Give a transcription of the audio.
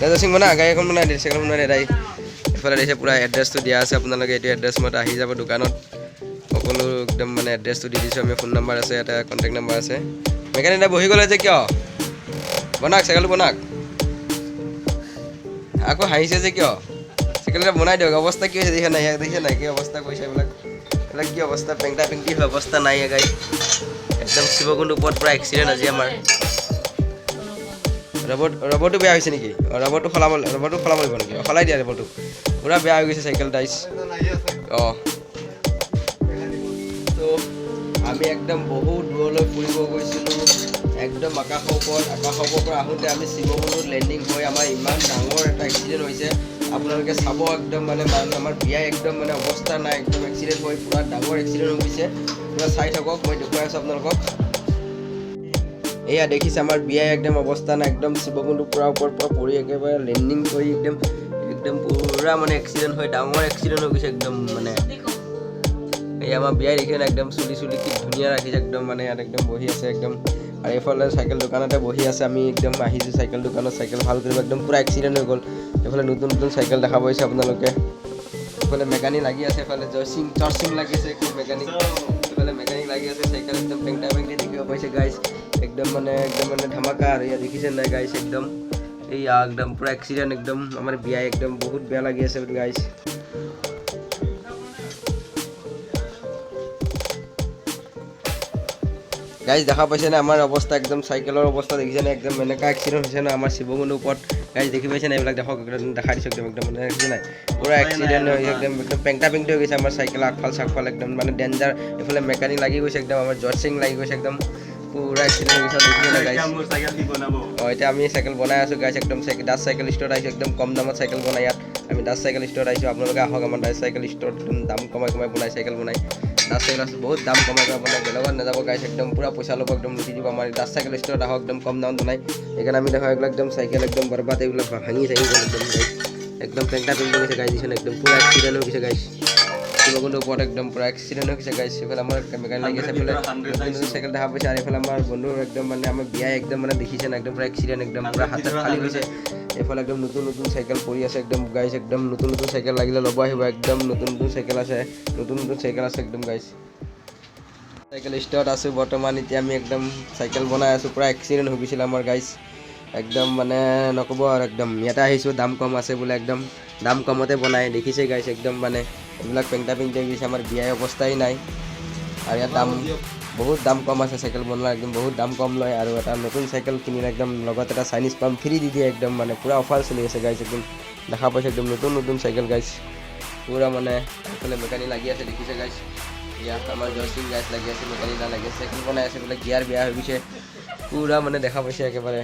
দাদা সিং বনা, গাড়ী এখন বনাই দিয়ে চাইকেল বনাই দিয়ে এইফালে দিছে পূৰা এড্ৰেছটো দিয়া আছে, আপোনালোকে এইটো এড্ৰেছ মতে আহি যাব দোকানত। সকলো একদম মানে এড্ৰেছটো দি দিছোঁ, আমি ফোন নাম্বাৰ আছে, এটা কণ্টেক্ট নাম্বাৰ আছে। মেকানিক এটা বহি গ'লে যে কিয়? বনাওক, চাইকেলটো বনাওক। আকৌ হাঁহিছে যে কিয়? চাইকেল এটা বনাই দিয়ক, অৱস্থা কি হৈছে দেখিছে নাই? ইয়াক দেখিছে নাই? কি অৱস্থা কৰিছে এইবিলাক? এইবিলাক কি অৱস্থা? পেংটা পেংটি অৱস্থা নাই গাড়ী একদম শিৱকুণ্ড ওপৰত পূৰা এক্সিডেণ্ট আজি আমাৰ। ৰবট ৰবৰটো বেয়া হৈছে নেকি? ৰবৰটো সলাব ৰবৰটো সলাব লাগিব নেকি? সলাই দিয়া ৰবৰটো পূৰা বেয়া হৈ গৈছে চাইকেল টাইচ অঁ। আমি একদম বহুত দূৰলৈ ফুৰিব গৈছিলোঁ। একদম আকাশৰ ওপৰত, আকাশৰ ওপৰৰ পৰা আহোঁতে আমি শিৱকুণ্ডত লেণ্ডিং হৈ আমাৰ ইমান ডাঙৰ এটা এক্সিডেণ্ট হৈছে। আপোনালোকে চাব একদম মানে মানে আমাৰ বিয়াই একদম মানে অৱস্থা নাই। একদম এক্সিডেণ্ট হৈ পূৰা ডাঙৰ এক্সিডেণ্ট হৈ গৈছে। পূৰা চাই থাকক, মই দেখুৱাই আছোঁ আপোনালোকক। এয়া দেখিছে আমাৰ বিয়াই একদম অৱস্থা নাই একদম শিৱকুণ্ড পূৰা ওপৰৰ পৰা পৰি একেবাৰে লেণ্ডিং কৰি একদম একদম পূৰা মানে এক্সিডেণ্ট হৈ ডাঙৰ এক্সিডেণ্ট হৈ গৈছে একদম মানে। এই আমাৰ বিয়াই দেখিছে নাই একদম চুলি চুলি কি ধুনীয়া ৰাখিছে, একদম মানে ইয়াত একদম বহি আছে, একদম আৰু এইফালে চাইকেল দোকানতে বহি আছে, আমি একদম আহিছোঁ চাইকেল দোকানত, চাইকেল ভালো কৰিব, একদম পূৰা এক্সিডেণ্ট হৈ গ'ল। এইফালে নতুন নতুন চাইকেল দেখা পাইছে আপোনালোকে। এইফালে মেকানিক লাগি আছে, এইফালে জয়সিং জয়সিং লাগি আছে মেকানিক এইফালে মেকানিক লাগি আছে, চাইকেল একদম পেংটা পেংটি দেখিব পাইছে গাইছ একদম মানে একদম মানে ধামাকা আৰু ইয়াত দেখিছে নাই গাইছ একদম। এইয়া একদম পূৰা এক্সিডেণ্ট একদম। আমাৰ বিয়াই একদম বহুত বেয়া লাগি আছে গাইছ গাইজ দেখা পাইছে নে আমাৰ অৱস্থা একদম চাইকেলৰ অৱস্থা দেখিছে নে একদম এনেকুৱা এক্সিডেণ্ট হৈছে ন আমাৰ শিৱকুণ্ডৰ ওপৰত। গাইজ দেখি পাইছে নে এইবিলাক? দেখক একদম দেখাই দিছোঁ একদম একদম মানে দেখিছে নাই? পূৰা এক্সিডেণ্ট হৈ একদম একদম পেংটা পেংটি হৈ গৈছে আমাৰ চাইকেল আগফাল চাগফাল একদম মানে ডেঞ্জাৰ এইফালে মেকানিক লাগি গৈছে একদম আমাৰ জৰ্চিং লাগি গৈছে একদম। নে অঁ এতিয়া আমি চাইকেল বনাই আছোঁ গাইজ একদম চাইকেল দাস চাইকেল ষ্ট'ৰত আহিছোঁ একদম কম দামত চাইকেল বনাই ইয়াত। আমি দাস চাইকেল ষ্ট'ৰত আহিছোঁ আপোনালোকে আহক আমাৰ দাস চাইকেল ষ্ট'ৰত একদম দাম কমাই কমাই বনাই চাইকেল বনাই। দাস চাইকেল আছে বহুত দাম কমাই কমাই বনাই বেলেগত নাযাব গাইছ একদম পূৰা পইচা ল'ব একদম লুটি দিব আমাৰ। দাস চাইকেল ষ্ট'ৰত আহক একদম কম দামত বনাই। সেইকাৰণে আমি দেখা এইবিলাক একদম চাইকেল একদম বৰবাদ এইবিলাক ভাঙি চাঙি গ'ল একদম একদম পেংটা পেংটি গৈছে গাইছ দিছে একদম পূৰা এক্সিডেণ্ট হৈ গৈছে গাইছ শিৱকুণ্ডৰ ওপৰত একদম পূৰা এক্সিডেণ্ট হৈ গৈছে গাইছ এইফালে আমাৰ মেকানিক লাগি আছে এইফালে নতুন নতুন চাইকেল দেখা পাইছে আৰু এইফালে আমাৰ বন্ধুৰ একদম মানে আমাৰ বিয়াই একদম মানে দেখিছে না একদম পূৰা এক্সিডেণ্ট একদম পূৰা হাত চাত ফালি গৈছে একদম নতুন নতুন চাইকেল পৰি আছে একদম গাইছ একদম নতুন নতুন চাইকেল লাগিলে ল'ব আহিব একদম নতুন নতুন চাইকেল আছে নতুন নতুন চাইকেল আছে একদম গাইছ চাইকেল ষ্ট'ৰত আছোঁ বৰ্তমান এতিয়া আমি একদম চাইকেল বনাই আছোঁ পূৰা এক্সিডেণ্ট হৈ গৈছিলে আমাৰ গাইছ একদম মানে নক'ব আৰু একদম ইয়াতে আহিছোঁ দাম কম আছে বোলে একদম। দাম কমতে বনাই দেখিছে গাইছ একদম মানে এইবিলাক পেংটা পেংটি গৈছে আমাৰ বিয়াই অৱস্থাই নাই। আৰু ইয়াত দাম বহুত দাম কম আছে চাইকেল বনোৱা একদম বহুত দাম কম লয় আৰু এটা নতুন চাইকেল কিনিলে একদম লগত এটা চাইনিজ পাম্প ফ্ৰী দি দিয়ে একদম মানে পূৰা অফাৰ চলি আছে গাইছ একদম দেখা পাইছে একদম নতুন নতুন চাইকেল গাইছ পূৰা মানে এইফালে মেকানিক লাগি আছে, দেখিছে গাইছ ইয়াত আমাৰ জয়সিং গাইছ লাগি আছে, মেকানিক লাগি আছে, চাইকেল বনাই আছে, বোলে গিয়াৰ বেয়া হৈ গৈছে। পূৰা মানে দেখা পাইছে একেবাৰে।